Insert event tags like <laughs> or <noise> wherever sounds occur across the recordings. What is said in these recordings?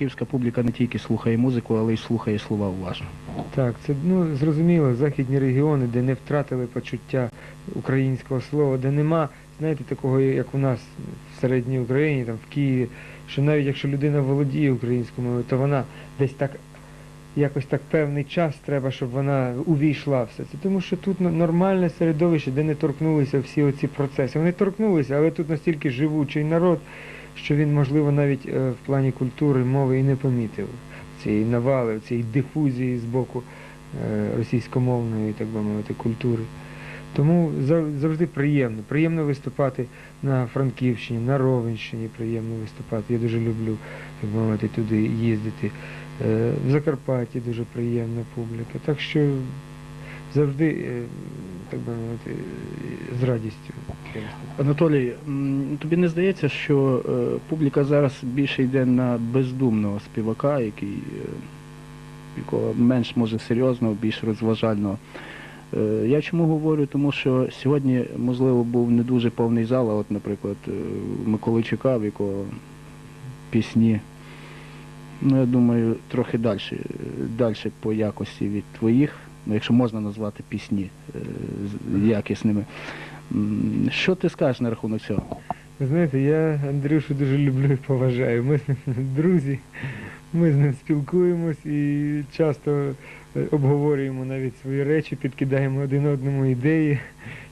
франківська публіка не тільки слухає музику, але й слухає слова уважно. Так, це ну зрозуміло, західні регіони, де не втратили почуття українського слова, де нема, знаєте, такого, як у нас в середній Україні, там в Києві, що навіть якщо людина володіє українською мовою, то вона десь так якось так певний час треба, щоб вона увійшла в все це. Тому що тут нормальне середовище, де не торкнулися всі оці процеси. Вони торкнулися, але тут настільки живучий народ, що він, можливо, навіть е, в плані культури, мови і не помітив цієї навали, цієї дифузії з боку е, російськомовної, так би мовити, культури. Тому завжди приємно. Приємно виступати на Франківщині, на Ровенщині приємно виступати. Я дуже люблю, би мовити, туди їздити. Е, В Закарпатті дуже приємна публіка. Так що завжди, е, так би мовити, е, з радістю. Анатолій, тобі не здається, що е, публіка зараз більше йде на бездумного співака, який, якого менш може серйозного, більш розважального. Я чому говорю? Тому що сьогодні, можливо, був не дуже повний зал, а от, наприклад, Миколайчука, в якого пісні, ну, я думаю, трохи далі, далі по якості від твоїх, якщо можна назвати пісні е, якісними. Що ти скажеш на рахунок цього? Ви знаєте, я Андрюшу дуже люблю і поважаю. Ми з ним <laughs> друзі, ми з ним спілкуємось і часто е, обговорюємо навіть свої речі, підкидаємо один одному ідеї.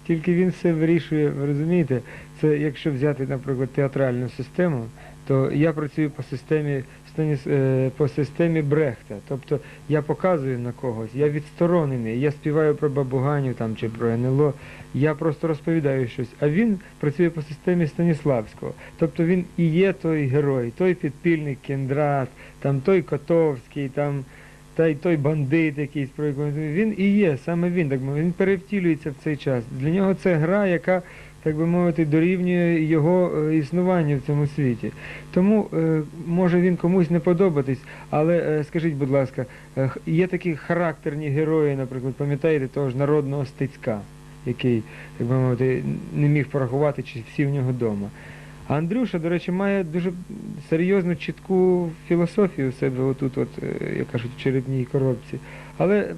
Тільки він все вирішує, ви розумієте, це якщо взяти, наприклад, театральну систему, то я працюю по системі е, по системі Брехта. Тобто я показую на когось, я відсторонений, я співаю про бабуганю там чи про НЛО, я просто розповідаю щось. А він працює по системі Станіславського. Тобто він і є той герой, той підпільник Кендрат, там той Котовський, там та й той бандит якийсь про якого він і є, саме він, так він перевтілюється в цей час. Для нього це гра, яка, так би мовити, дорівнює його е, існуванню в цьому світі. Тому е, може він комусь не подобатись, але е, скажіть, будь ласка, є такі характерні герої, наприклад, пам'ятаєте того ж народного стецька, який, так би мовити, не міг порахувати, чи всі в нього вдома. А Андрюша, до речі, має дуже серйозну чітку філософію у себе отут, от, як кажуть, в черепній коробці. Але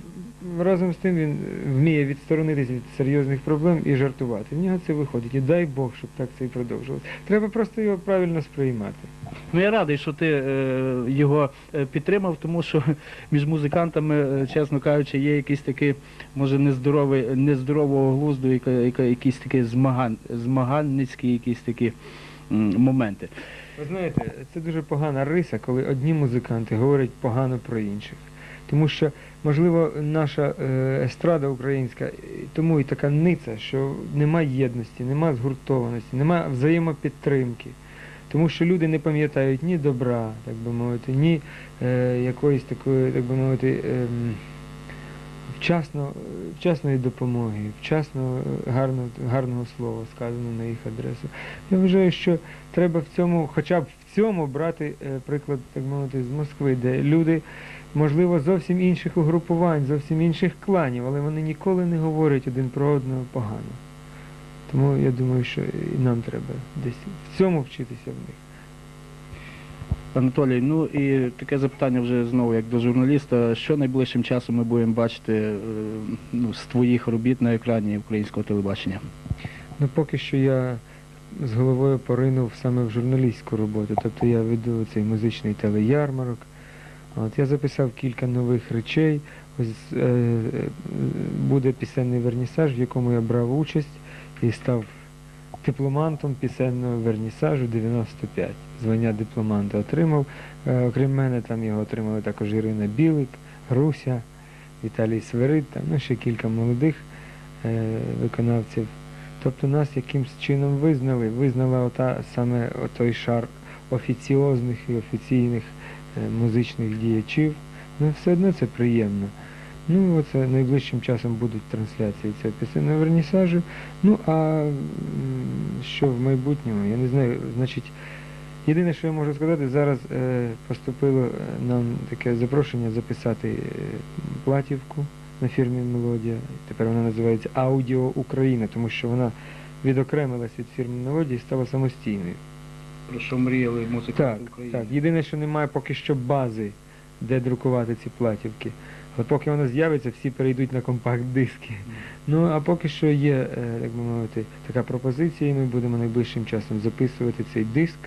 разом з тим він вміє відсторонитися від серйозних проблем і жартувати. В нього це виходить. І дай Бог, щоб так це і продовжувалося. Треба просто його правильно сприймати. Ну я радий, що ти е, його е, підтримав, тому що <laughs> між музикантами, е, чесно кажучи, є якийсь такий, може, нездоровий, нездорового глузду, яка, яка, якісь такі змаган, змаганницькі якісь такі м, моменти. Ви знаєте, це дуже погана риса, коли одні музиканти говорять погано про інших. Тому що, можливо, наша е, естрада українська е, тому і така ниця, що нема єдності, нема згуртованості, нема взаємопідтримки. Тому що люди не пам'ятають ні добра, так би мовити, ні е, якоїсь такої, так би мовити, ем, вчасно, вчасної допомоги, вчасно е, гарно, гарного слова сказано на їх адресу. Я вважаю, що треба в цьому, хоча б в цьому брати е, приклад, так мовити, з Москви, де люди, можливо, зовсім інших угрупувань, зовсім інших кланів, але вони ніколи не говорять один про одного погано. Тому я думаю, що і нам треба десь в цьому вчитися в них. Анатолій, ну і таке запитання вже знову як до журналіста. Що найближчим часом ми будемо бачити е, ну, з твоїх робіт на екрані українського телебачення? Ну, поки що я з головою поринув саме в журналістську роботу. Тобто я веду цей музичний телеярмарок. От, я записав кілька нових речей. Ось е, е, буде пісенний вернісаж, в якому я брав участь і став дипломантом пісенного вернісажу 95. Звання дипломанта отримав. Е, окрім мене, там його отримали також Ірина Білик, Руся, Віталій Сверид, там, ну, ще кілька молодих е, виконавців. Тобто нас якимсь чином визнали, визнала ота саме той шар офіціозних і офіційних е, музичних діячів. Ну, все одно це приємно. Ну, оце найближчим часом будуть трансляції цього пісенного вернісажу. Ну, а що в майбутньому, я не знаю, значить, єдине, що я можу сказати, зараз е, поступило е, нам таке запрошення записати е, платівку на фірмі Мелодія. Тепер вона називається Аудіо Україна, тому що вона відокремилась від фірми Мелодії і стала самостійною. про що мріяли музиканти Так, України. так. Єдине, що немає поки що бази, де друкувати ці платівки. От поки воно з'явиться, всі перейдуть на компакт-диски. Ну а поки що є, е, як би мовити, така пропозиція, і ми будемо найближчим часом записувати цей диск.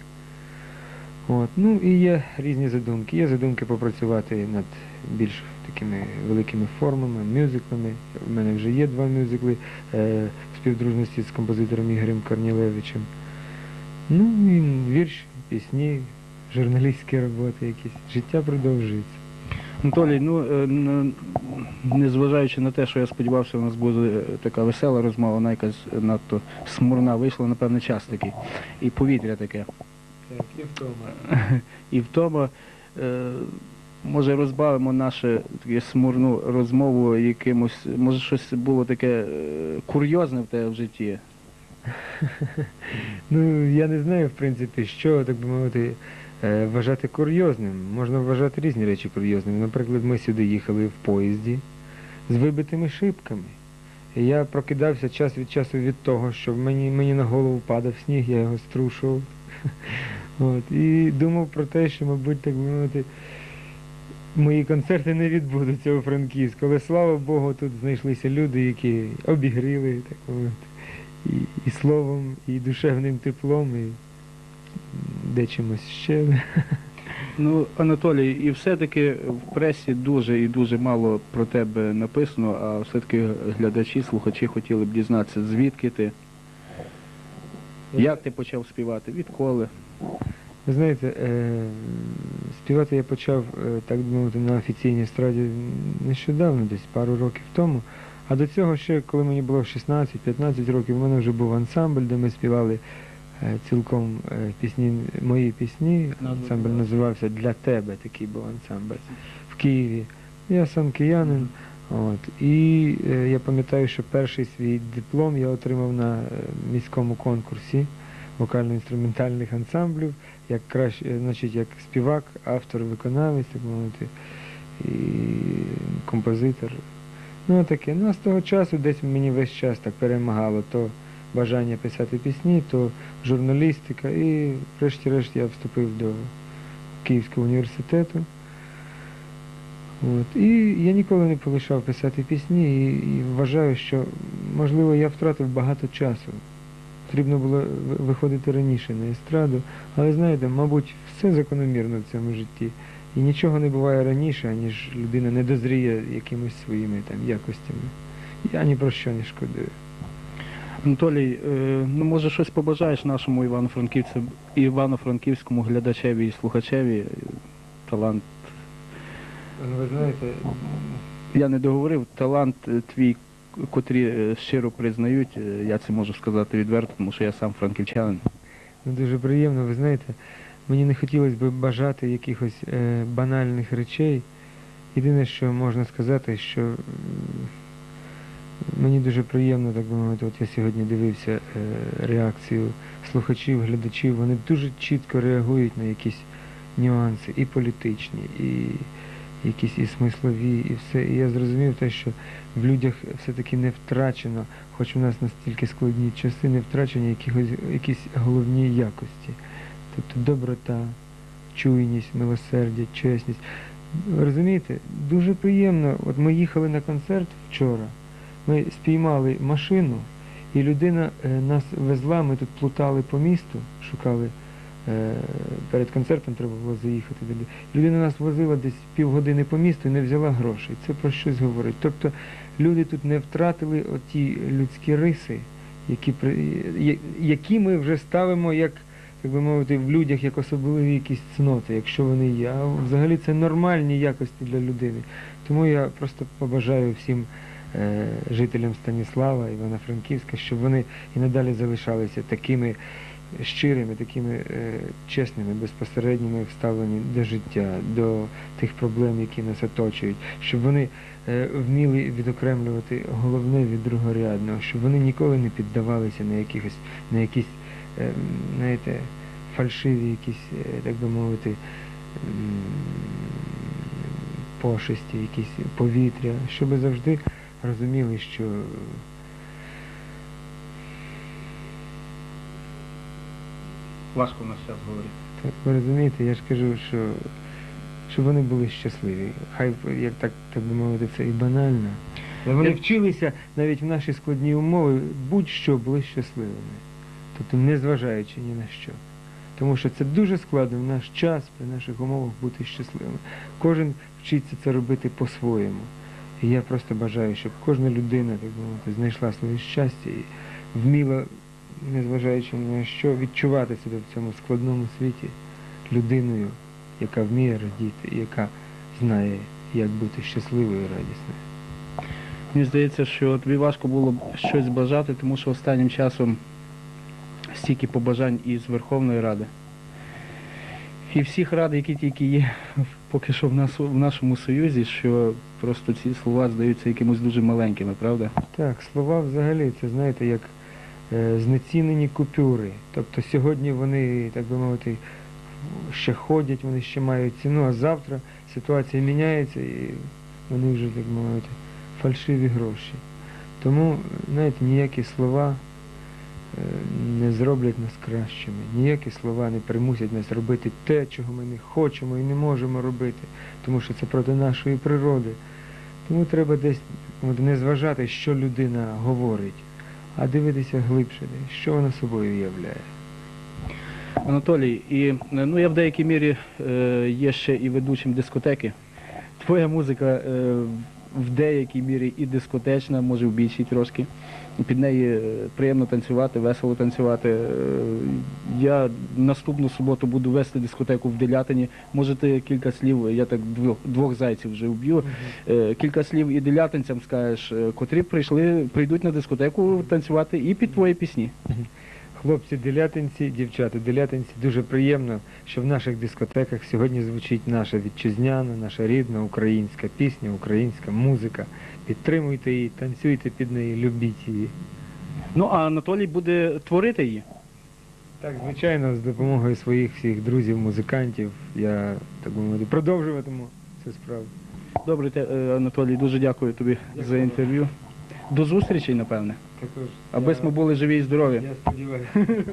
От. Ну і є різні задумки. Є задумки попрацювати над більш такими великими формами, мюзиклами. У мене вже є два мюзикли е, в співдружності з композитором Ігорем Корнілевичем. Ну і вірші, пісні, журналістські роботи якісь. Життя продовжується. Анатолій, ну е, незважаючи на те, що я сподівався, у нас буде е, така весела розмова, вона якась надто смурна вийшла, напевне, час такий. І повітря таке. Так, і втома. <laughs> І в тому, е, може, розбавимо нашу таку смурну розмову якимось, може, щось було таке курйозне в тебе в житті. <laughs> Ну, я не знаю, в принципі, що, так би мовити, вважати курйозним. Можна вважати різні речі курйозними. Наприклад, ми сюди їхали в поїзді з вибитими шибками. Я прокидався час від часу від того, що мені, мені на голову падав сніг, я його струшував. <laughs> От, і думав про те, що, мабуть, так мовити, мої концерти не відбудуться у Франківську. Але слава Богу, тут знайшлися люди, які обігріли, так мовити і, і словом, і душевним теплом, і де чимось ще. Ну, Анатолій, і все-таки в пресі дуже і дуже мало про тебе написано, а все-таки глядачі, слухачі хотіли б дізнатися, звідки ти, як ти почав співати, відколи. Ви знаєте, е, співати я почав, е, так би мовити, на офіційній естраді нещодавно, десь пару років тому. А до цього ще, коли мені було 16-15 років, у мене вже був ансамбль, де ми співали цілком е, пісні, мої пісні. Ансамбль називався Для тебе такий був ансамбль в Києві. Я сам киянин. От. І е, я пам'ятаю, що перший свій диплом я отримав на е, міському конкурсі вокально-інструментальних ансамблів, як краще, е, значить, як співак, автор, виконавець, так мовити, і композитор. Ну таке. Ну а з того часу десь мені весь час так перемагало то бажання писати пісні, то журналістика. І врешті-решт я вступив до Київського університету. От. І я ніколи не полишав писати пісні і, і вважаю, що можливо я втратив багато часу. Потрібно було ви- виходити раніше на естраду, але знаєте, мабуть, все закономірно в цьому житті. І нічого не буває раніше, аніж людина не дозріє якимись своїми там якостями. Я ні про що не шкодую. Анатолій, е, ну може щось побажаєш нашому Івано-Франківцю, Івано-Франківському глядачеві і слухачеві. Талант. Ну, ви знаєте, Я не договорив, талант е, твій, котрі е, щиро признають, я це можу сказати відверто, тому що я сам франківчанин. Ну, дуже приємно, ви знаєте, мені не хотілося б бажати якихось е, банальних речей. Єдине, що можна сказати, що мені дуже приємно, так би мовити, от я сьогодні дивився е, реакцію слухачів, глядачів, вони дуже чітко реагують на якісь нюанси, і політичні, і якісь і смислові, і все. І я зрозумів те, що в людях все-таки не втрачено, хоч у нас настільки складні часи, не втрачені якихось, якісь головні якості. Тобто доброта, чуйність, милосердя, чесність. Розумієте, дуже приємно. От ми їхали на концерт вчора, ми спіймали машину, і людина е, нас везла, ми тут плутали по місту, шукали. е, Перед концертом треба було заїхати. Людина нас возила десь півгодини по місту і не взяла грошей. Це про щось говорить. Тобто люди тут не втратили оті людські риси, які, які ми вже ставимо як, так би мовити, в людях як особливі якісь цноти, якщо вони є. А взагалі це нормальні якості для людини. Тому я просто побажаю всім жителям Станіслава, Івано-Франківська, щоб вони і надалі залишалися такими щирими, такими е, чесними, безпосередніми вставлені до життя, до тих проблем, які нас оточують, щоб вони е, вміли відокремлювати головне від другорядного, щоб вони ніколи не піддавалися на якихось, на якісь, е, знаєте, фальшиві якісь, е, так би мовити, пошесті, якісь повітря, щоб завжди розуміли, що важко в нас час говорити. Так, ви розумієте, я ж кажу, що щоб вони були щасливі. Хай як так, так би мовити, це і банально. Але вони вчилися навіть в наші складні умови, будь-що були щасливими. Тобто не зважаючи ні на що. Тому що це дуже складно в наш час, при наших умовах бути щасливими. Кожен вчиться це робити по-своєму. І я просто бажаю, щоб кожна людина, так мовити, знайшла своє щастя і вміла, незважаючи на що, відчувати себе в цьому складному світі людиною, яка вміє радіти, яка знає, як бути щасливою і радісною. Мені здається, що тобі важко було б щось бажати, тому що останнім часом стільки побажань із Верховної Ради. І всіх рад, які тільки є поки що в, нас, в нашому Союзі, що просто ці слова здаються якимось дуже маленькими, правда? Так, слова взагалі, це знаєте, як е, знецінені купюри. Тобто сьогодні вони, так би мовити, ще ходять, вони ще мають ціну, а завтра ситуація міняється і вони вже, так би мовити, фальшиві гроші. Тому, знаєте, ніякі слова не зроблять нас кращими, ніякі слова не примусять нас робити те, чого ми не хочемо і не можемо робити, тому що це проти нашої природи. Тому треба десь не зважати, що людина говорить, а дивитися глибше, що вона собою являє. Анатолій, і е, ну я в деякій мірі е, є ще і ведучим дискотеки. Твоя музика е, в деякій мірі і дискотечна, може в більшій трошки. Під неї е, приємно танцювати, весело танцювати. Е, Я наступну суботу буду вести дискотеку в Делятині. Можете кілька слів, я так двох, двох зайців вже вб'ю. Е, Кілька слів і делятинцям скажеш, котрі прийшли, прийдуть на дискотеку танцювати і під твої пісні. Хлопці делятинці, дівчата делятинці, дуже приємно, що в наших дискотеках сьогодні звучить наша вітчизняна, наша рідна українська пісня, українська музика. Підтримуйте її, танцюйте під неї, любіть її. Ну а Анатолій буде творити її. Так, звичайно, з допомогою своїх всіх друзів, музикантів, я так би мовити, продовжуватиму цю справу. Добре, те, е, Анатолій, дуже дякую тобі за інтерв'ю. До зустрічі, напевне. Також Аби я- ми були живі і здорові. Я сподіваюся. <laughs>